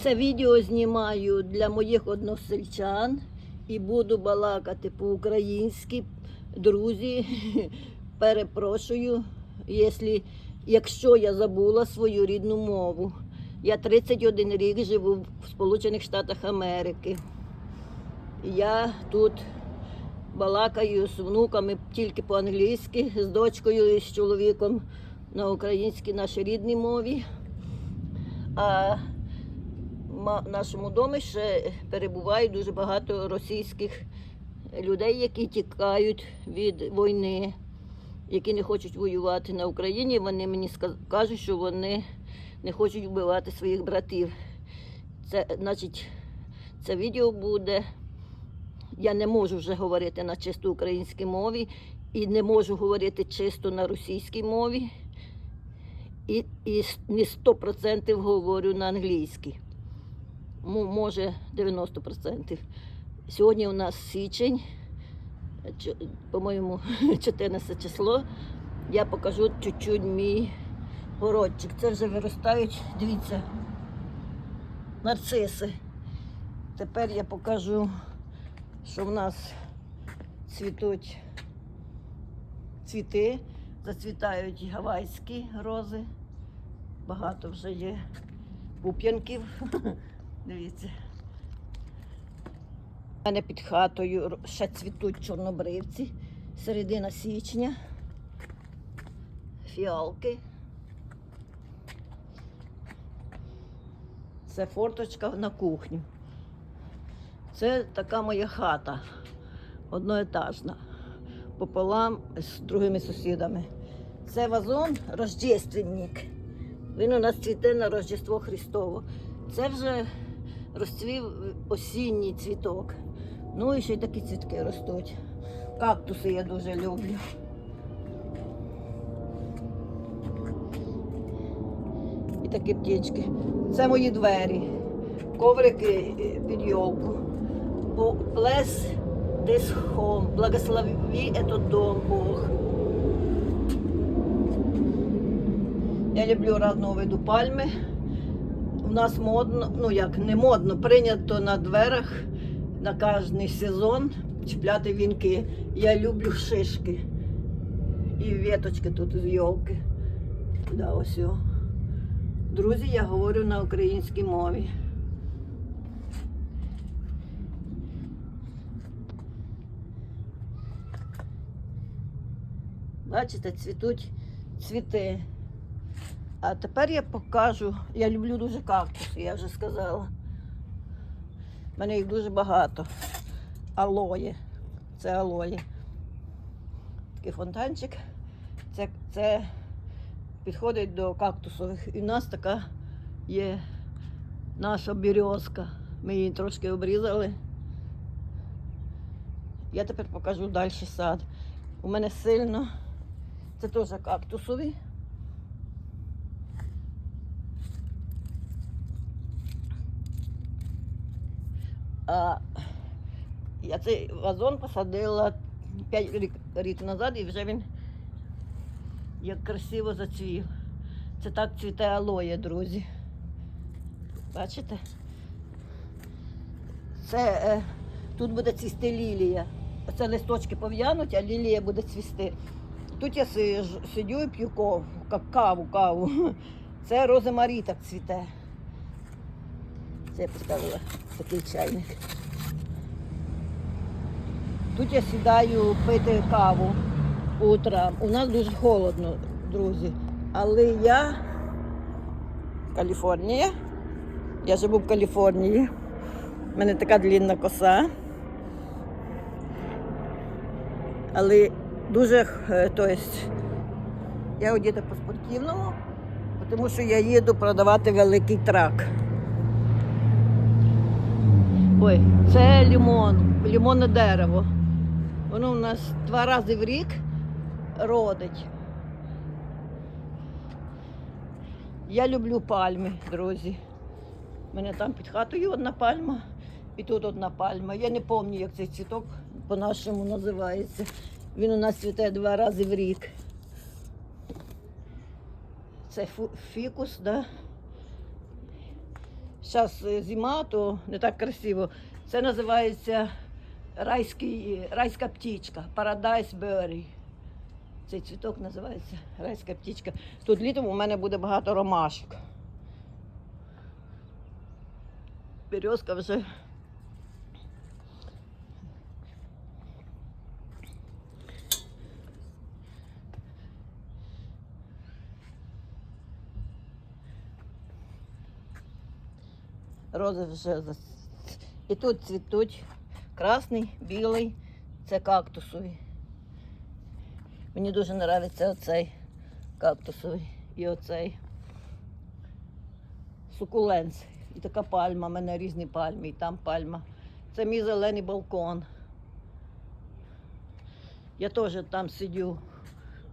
Це відео знімаю для моїх односельчан і буду балакати по-українськи. Друзі, перепрошую, якщо, якщо я забула свою рідну мову. Я 31 рік живу в Сполучених Штатах Америки. Я тут балакаю з внуками тільки по-англійськи, з дочкою і з чоловіком на українській нашій рідній мові. А нашому домі ще перебуває дуже багато російських людей, які тікають від війни, які не хочуть воювати на Україні. Вони мені кажуть, що вони не хочуть вбивати своїх братів. Це, значить, це відео буде. Я не можу вже говорити на чисто українській мові і не можу говорити чисто на російській мові. І, і не 100% говорю на англійській. Мо- Може 90%. Сьогодні у нас січень, по-моєму, 14 число. Я покажу чуть-чуть мій городчик. Це вже виростають, дивіться, нарциси. Тепер я покажу, що в нас цвітуть цвіти, зацвітають гавайські рози. Багато вже є пуп'янків. Дивіться. У мене під хатою ще цвітуть чорнобривці. Середина січня. Фіалки. Це форточка на кухню. Це така моя хата, одноетажна, пополам з другими сусідами. Це вазон Рождественник. Він у нас цвіте на Рождество Христово. Це вже розцвів осінній цвіток. Ну і ще й такі цвітки ростуть. Кактуси я дуже люблю. І такі птічки. Це мої двері. Коврики е, під йолку. Bless this home. Благослови этот дом, Бог. Я люблю разного виду пальми. У нас модно, ну як не модно, прийнято на дверах на кожний сезон чіпляти вінки. Я люблю шишки. І веточки тут з йолки. Да, ось. о. Друзі, я говорю на українській мові. Бачите, цвітуть цвіти. А тепер я покажу. Я люблю дуже кактуси, я вже сказала. У мене їх дуже багато. Алої. Це алої. Такий фонтанчик. Це, це підходить до кактусових. І в нас така є наша березка. Ми її трошки обрізали. Я тепер покажу далі сад. У мене сильно. Це теж кактусові. А я цей вазон посадила 5 рік, рік назад і вже він як красиво зацвів. Це так цвіте алоє, друзі. Бачите? Це е, тут буде цвісти лілія. Оце листочки пов'януть, а лілія буде цвісти. Тут я сижу, сидю і п'ю ков, ка- каву, каву. Це роземарі так цвіте. Це я поставила такий чайник. Тут я сідаю пити каву утром. У нас дуже холодно, друзі. Але я Каліфорнія. Я живу в Каліфорнії. У мене така длінна коса. Але дуже, то есть, я одіта по-спортивному, тому що я їду продавати великий трак. Ой, це лимон, лимонне дерево. Воно у нас два рази в рік родить. Я люблю пальми, друзі. У мене там під хатою одна пальма і тут одна пальма. Я не пам'ятаю, як цей цвіток по-нашому називається. Він у нас цвіте два рази в рік. Це фікус, да? Зараз зима, то не так красиво. Це називається райський, райська птічка, Paradise Berry. Цей цвіток називається райська птічка. Тут літом у мене буде багато ромашок. Березка вже. Рози вже зас- і тут цвітуть красний, білий, це кактусовий. Мені дуже подобається оцей кактусовий і оцей сукуленс. І така пальма, в мене різні пальми, і там пальма. Це мій зелений балкон. Я теж там сидю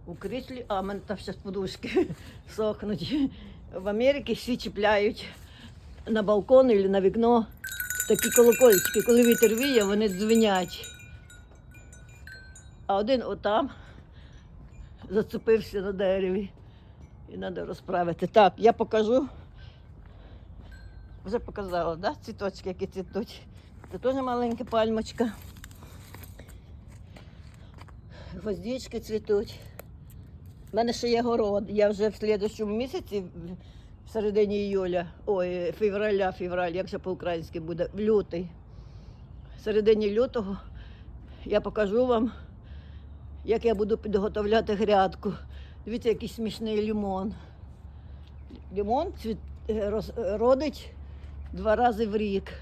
у кріслі, а в мене там зараз подушки сохнуть. В Америці всі чіпляють на балкон або на вікно такі колокольчики. Коли вітер віє, вони дзвенять. А один отам зацепився на дереві. І треба розправити. Так, я покажу. Вже показала, да? цвіточки, які цвітуть. Це теж маленька пальмочка. Гвоздички цвітуть. У мене ще є город. Я вже в слідчому місяці, в середині іюля, ой, февраля, февраль, як же по-українськи буде, в лютий. В середині лютого я покажу вам, як я буду підготовляти грядку. Дивіться, який смішний лимон. Лимон цвіт, е, роз, родить два рази в рік.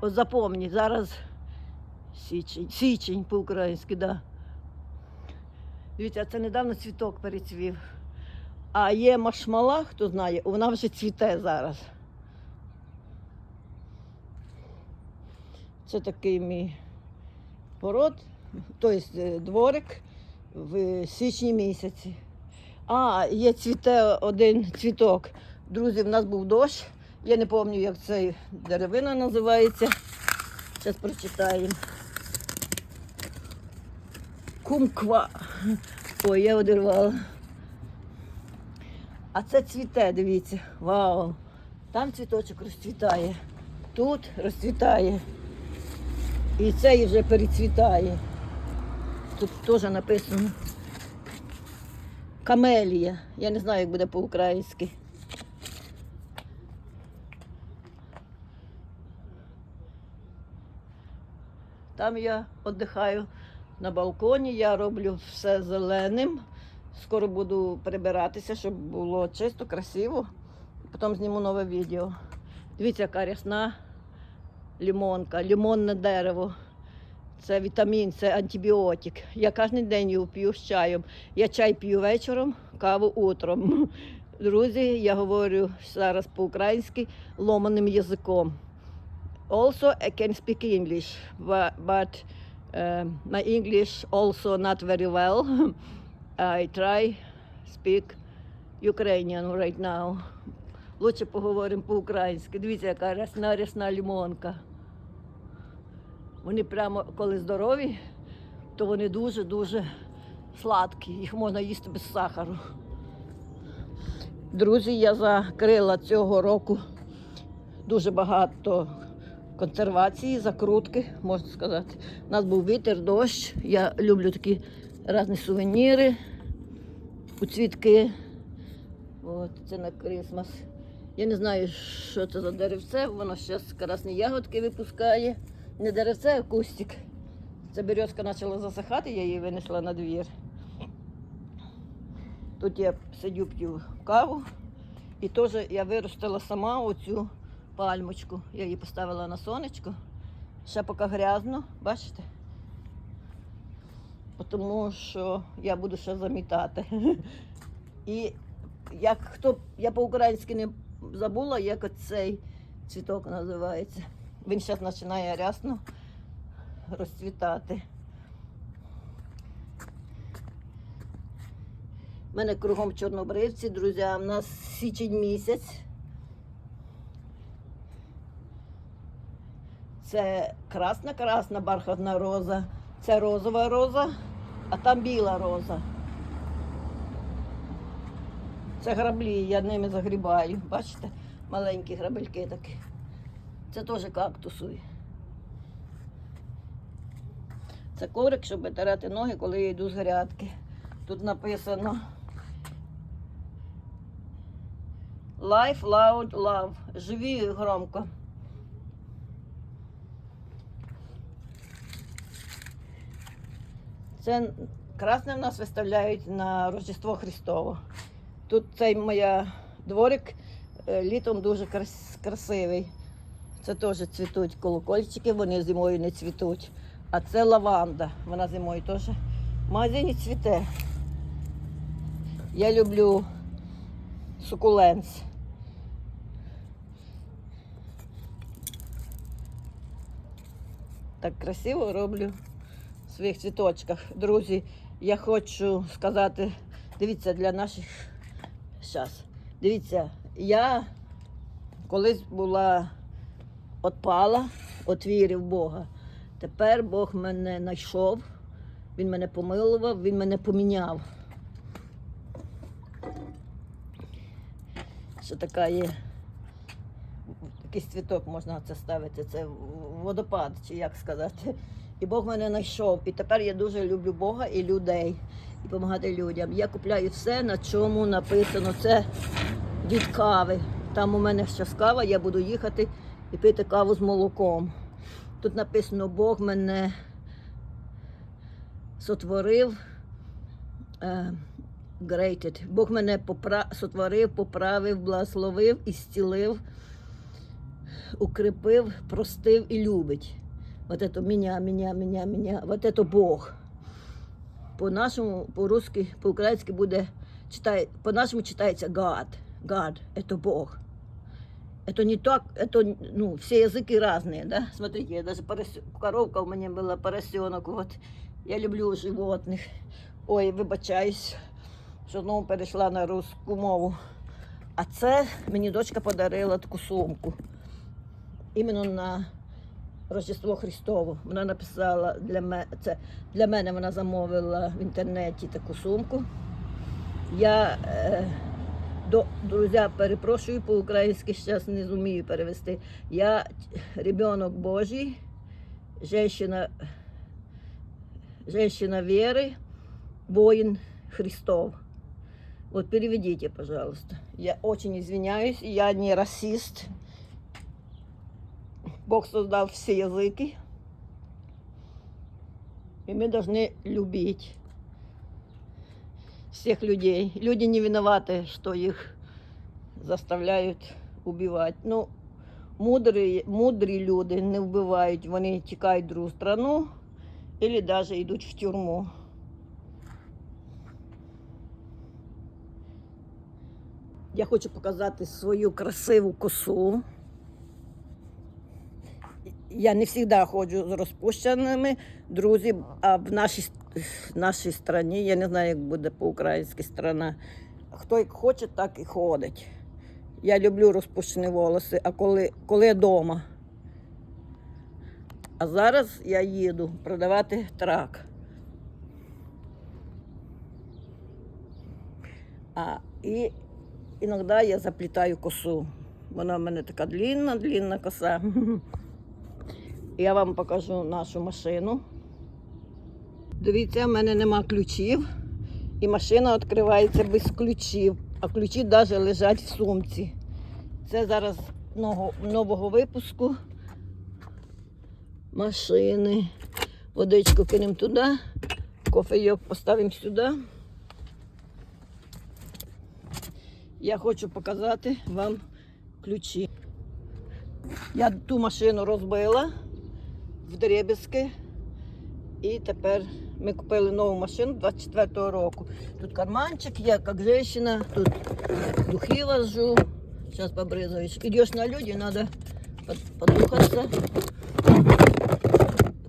От запомніть, зараз січень, січень по-українськи, да. Дивіться, це недавно цвіток перецвів. А є машмала, хто знає, вона вже цвіте зараз. Це такий мій город, тобто дворик в січні місяці. А, є цвіте один цвіток. Друзі, в нас був дощ. Я не пам'ятаю, як ця деревина називається. Зараз прочитаємо. Кумква. Ой, я одірвала. А це цвіте, дивіться. Вау! Там цвіточок розцвітає. Тут розцвітає. І цей вже перецвітає. Тут теж написано. Камелія. Я не знаю, як буде по-українськи. Там я віддихаю на балконі, я роблю все зеленим. Скоро буду прибиратися, щоб було чисто, красиво. Потім зніму нове відео. Дивіться, яка рясна лимонка, лимонне дерево. Це вітамін, це антибіотик. Я кожен день його п'ю з чаєм. Я чай п'ю вечором, каву утром. Друзі, я говорю зараз по-українськи ломаним язиком. Also, I can speak English, but, but uh, my English also not very well. I try speak Ukrainian right now. Лучше поговоримо по-українськи. Дивіться, яка рясна рясна лимонка. Вони прямо, коли здорові, то вони дуже-дуже сладкі. Їх можна їсти без сахару. Друзі, я закрила цього року дуже багато консервації, закрутки, можна сказати. У нас був вітер, дощ. Я люблю такі різні сувеніри, цвітки. От, це на Крисмас. Я не знаю, що це за деревце, воно зараз красні ягодки випускає. Не деревце, а кустик. Ця березка почала засихати, я її винесла на двір. Тут я сидю, п'ю каву. І теж я виростила сама оцю пальмочку. Я її поставила на сонечко. Ще поки грязно, бачите? Тому що я буду ще замітати. І як хто, я по-українськи не забула, як оцей цвіток називається. Він зараз починає рясно розцвітати. У мене кругом чорнобривці, друзі, у нас січень місяць. Це красна-красна бархатна роза, це розова роза, а там біла роза. Це граблі, я ними загрібаю. Бачите? Маленькі грабельки такі. Це теж кактусові. Це коврик, щоб витирати ноги, коли я йду з грядки. Тут написано Life loud love. Живі громко. Це красне в нас виставляють на Рождество Христово. Тут цей моя дворик е, літом дуже крас- красивий. Це теж цвітуть колокольчики, вони зимою не цвітуть. А це лаванда, вона зимою теж в магазині цвіте. Я люблю сукуленс. Так красиво роблю своїх цвіточках. Друзі, я хочу сказати, дивіться, для наших зараз. Дивіться, я колись була отпала від віри в Бога. Тепер Бог мене знайшов, Він мене помилував, Він мене поміняв. Що така є. Якийсь цвіток можна це ставити, це водопад, чи як сказати. І Бог мене знайшов. І тепер я дуже люблю Бога і людей, і допомагати людям. Я купляю все, на чому написано. Це від кави. Там у мене ще кава, я буду їхати і пити каву з молоком. Тут написано, Бог мене сотворив. Graded. Бог мене попра... сотворив, поправив, благословив і зцілив, укріпив, простив і любить Вот это меня, меня, меня, меня. Вот это Бог. По-нашому, по-русски, по-українськи буде читай, по-нашому читається God. God – это Бог. Это не так, это, ну, все языки разные, да? Смотрите, я даже порос... коровка у меня была, поросенок, вот. Я люблю животних. Ой, вибачаюсь, що знову перейшла на русську мову. А це мені дочка подарила таку сумку. Іменно на Рождество Христово. Вона написала для мене, це для мене вона замовила в інтернеті таку сумку. Я, е, до, друзі, перепрошую по-українськи, зараз не зумію перевести. Я ребенок Божий, женщина, женщина веры, воин Христов. Вот переведите, пожалуйста. Я очень извиняюсь, я не расист. Бог создал все языки. И мы должны любить всех людей. Люди не виноваты, что их заставляють убивати. Ну, мудрі, мудрі люди не вбивають, вони тікають в другу страну або навіть йдуть в тюрму. Я хочу показати свою красиву косу. Я не завжди ходжу з розпущеними, друзі, а в нашій, нашій я не знаю, як буде по-українськи страна. Хто як хоче, так і ходить. Я люблю розпущені волоси, а коли, коли вдома. А зараз я їду продавати трак. А, і іноді я заплітаю косу. Вона в мене така длінна, длінна коса. Я вам покажу нашу машину. Дивіться, в мене нема ключів. І машина відкривається без ключів, а ключі навіть лежать в сумці. Це зараз нового, випуску машини. Водичку кинемо туди, кофейок поставимо сюди. Я хочу показати вам ключі. Я ту машину розбила в. І тепер ми купили нову машину 24-го року. Тут карманчик є, як женщина, тут духи вожу. Зараз побризаєш. Ідеш на люди, треба подухатися.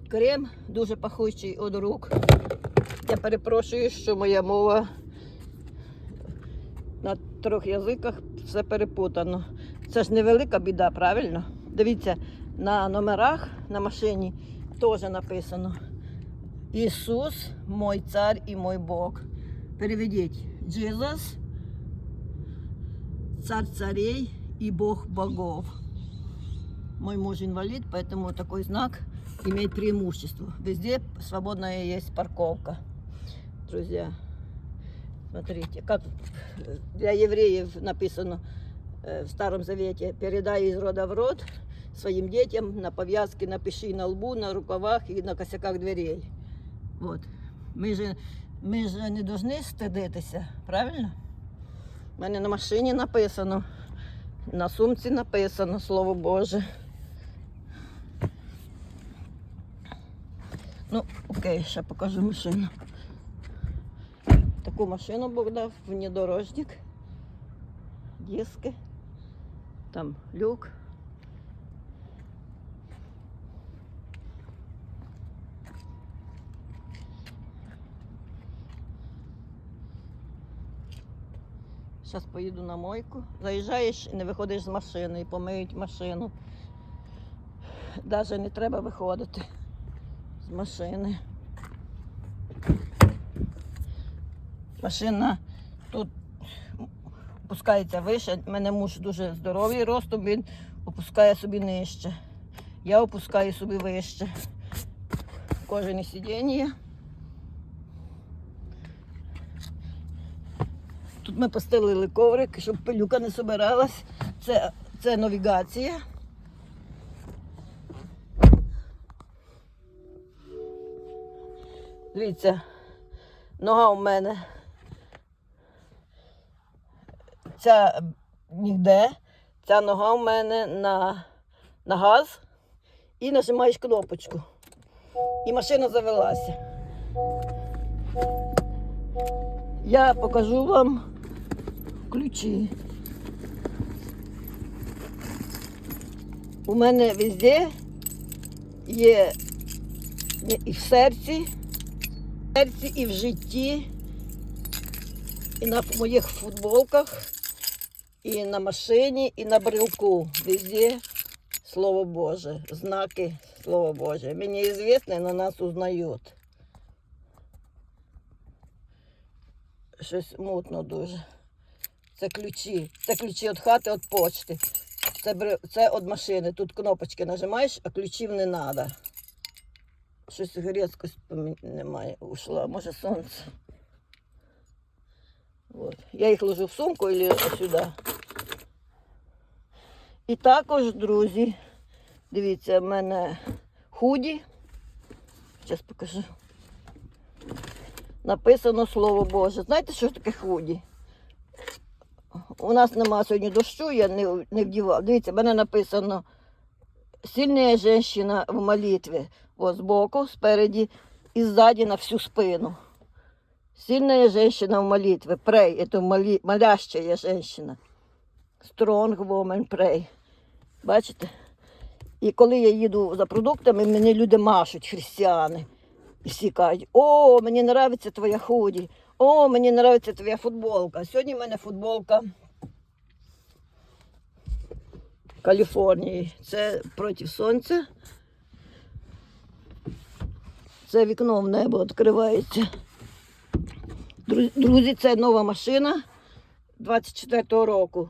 Крем дуже пахучий від рук. Я перепрошую, що моя мова на трьох язиках все перепутано. Це ж невелика біда, правильно? Дивіться, на номерах на машині теж написано Ісус, мой цар і мой Бог. Переведіть Jesus, цар царей и Бог богов. Мой муж инвалид, поэтому такой знак имеет преимущество. Везде свободная есть парковка. Друзья, смотрите, как э, для евреев написано э, в Старом Завете, передай из рода в род своим детям на пов'язке напиши на лбу, на рукавах і на косяках дверей. Вот. Ми же, ми же не повинні стидитися, правильно? У мене на машині написано, на сумці написано Слово Боже. Ну, окей, ще покажу машину. Таку машину Бог дав, внедорожник, диски, там люк. Зараз поїду на мойку. Заїжджаєш і не виходиш з машини, і помиють машину. Навіть не треба виходити з машини. Машина тут опускається вище. У мене муж дуже здоровий ростом, він опускає собі нижче. Я опускаю собі вище. Кожне сидіння. Ми постелили коврик, щоб пилюка не собиралась. Це, це навігація. Дивіться, нога у мене. Ця ніде. Ця нога у мене на, на газ і нажимаєш кнопочку. І машина завелася. Я покажу вам ключі. У мене везде є і в серці, в серці, і в житті, і на моїх футболках, і на машині, і на брелку. Везде Слово Боже, знаки Слово Боже. Мені известно, на нас узнають. Щось мутно дуже. Це ключі. Це ключі від хати, від почти. Це, це від машини. Тут кнопочки нажимаєш, а ключів не треба. Щось різкость немає. Ушла. Може сонце. Вот. Я їх ложу в сумку або сюди. І також, друзі, дивіться, в мене худі. Зараз покажу. Написано Слово Боже. Знаєте, що таке худі? У нас нема сьогодні дощу, я не, не вдівав. Дивіться, в мене написано сильна жінка в молитві. Ось збоку, спереді і ззаді на всю спину. Сильная женщина в молитве. Pray. Это моли... молящая женщина. Strong woman pray. Бачите? І коли я їду за продуктами, мені люди машуть, християни. І всі кажуть, о, мені подобається твоя худі, о, мені подобається твоя футболка. Сьогодні в мене футболка Каліфорнії. Це проти сонця. Це вікно в небо відкривається. Друзі, це нова машина 24-го року.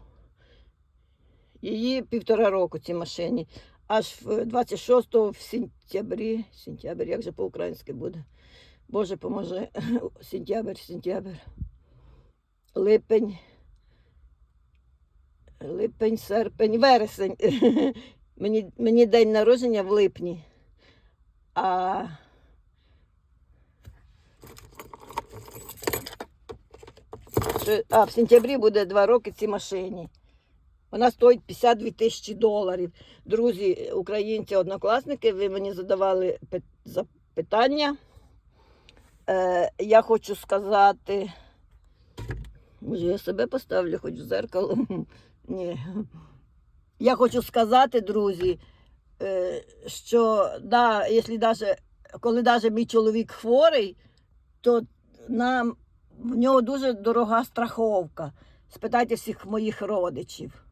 Її півтора року цій машині. Аж в 26 в сентябрі, сентябрь, як же по-українськи буде. Боже поможе. Сентябрь, сентябрь. Липень. Липень, серпень, вересень. мені, мені день народження в липні. А А, в сентябрі буде два роки цій машині. Вона стоїть 52 тисячі доларів. Друзі, українці, однокласники, ви мені задавали пи- запитання. Е, я хочу сказати. Може, я себе поставлю хоч в зеркало? Ні. Я хочу сказати, друзі, е, що да, якщо даже, коли навіть мій чоловік хворий, то нам в нього дуже дорога страховка. Спитайте всіх моїх родичів.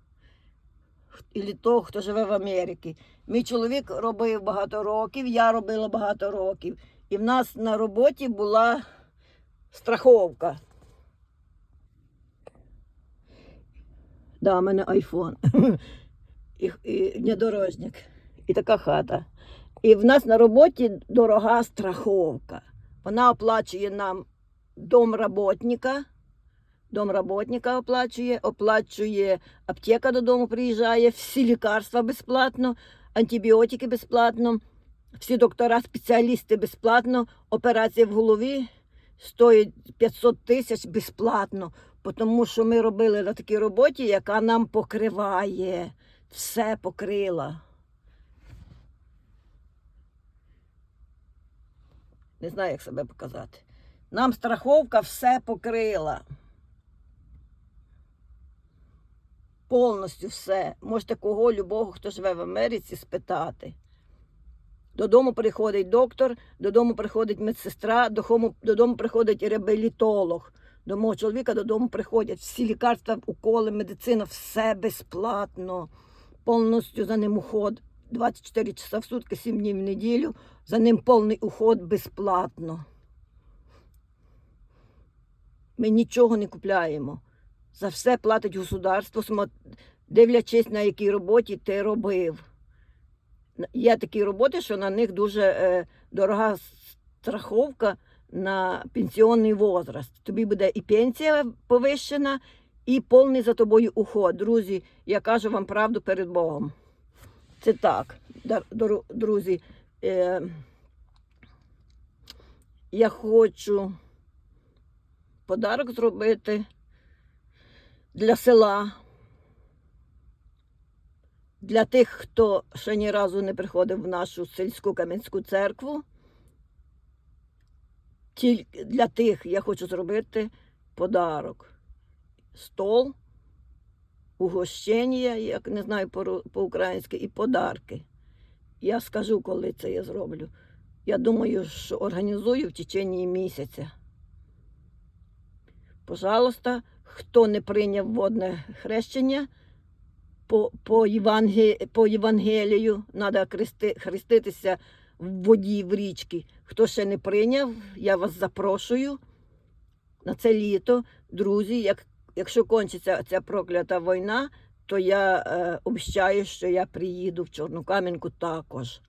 І того, хто живе в Америці. Мій чоловік робив багато років, я робила багато років. І в нас на роботі була страховка. Да, у мене айфон. І, і внедорожник. І така хата. І в нас на роботі дорога страховка. Вона оплачує нам домработника. Домработника оплачує, оплачує аптека додому приїжджає, всі лікарства безплатно, антибіотики безплатно, всі доктора, спеціалісти безплатно, операція в голові стоїть 500 тисяч безплатно, тому що ми робили на такій роботі, яка нам покриває, все покрила. Не знаю, як себе показати. Нам страховка все покрила. Повністю все. Можете кого, любого, хто живе в Америці, спитати. Додому приходить доктор, додому приходить медсестра, додому, додому приходить реабілітолог. До мого чоловіка додому приходять всі лікарства, уколи, медицина, все безплатно. Повністю за ним уход. 24 часа в сутки, 7 днів в неділю. За ним повний уход безплатно. Ми нічого не купляємо. За все платить государство, дивлячись, на якій роботі ти робив. Є такі роботи, що на них дуже е, дорога страховка на пенсіонний возраст. Тобі буде і пенсія повищена, і повний за тобою уход. Друзі, я кажу вам правду перед Богом. Це так, друзі. Е, я хочу подарок зробити для села. Для тих, хто ще ні разу не приходив в нашу сільську кам'янську церкву. Тільки для тих я хочу зробити подарок. Стол, угощення, як не знаю по- по-українськи, і подарки. Я скажу, коли це я зроблю. Я думаю, що організую в течение місяця. Пожалуйста, хто не прийняв водне хрещення по, по, Єванге, по Євангелію, треба хрести, хреститися в воді, в річці. Хто ще не прийняв, я вас запрошую на це літо. Друзі, як, якщо кончиться ця проклята війна, то я е, обіцяю, що я приїду в Чорну Кам'янку також.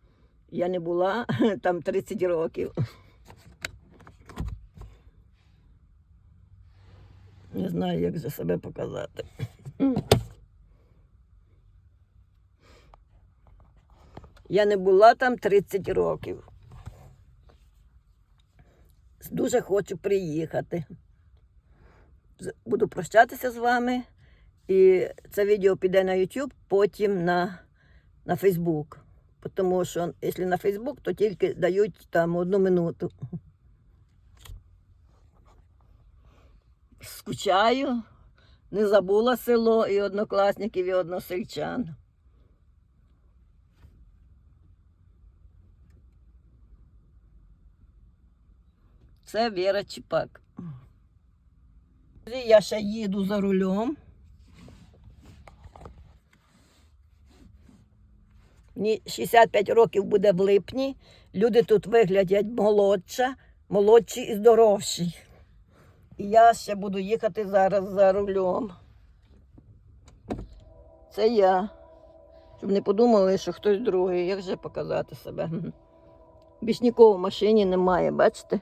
Я не була там 30 років. Не знаю, як же себе показати. Я не була там 30 років. Дуже хочу приїхати. Буду прощатися з вами. І це відео піде на YouTube, потім на, на Facebook. Тому що, якщо на Facebook, то тільки дають там одну минуту. Скучаю, не забула село і однокласників, і односельчан. Це Віра Чіпак. Я ще їду за рулем. Мені 65 років буде в липні. Люди тут виглядять молодша, молодші і здоровші. І я ще буду їхати зараз за рулем. Це я. Щоб не подумали, що хтось другий. Як же показати себе? Більш нікого в машині немає, бачите?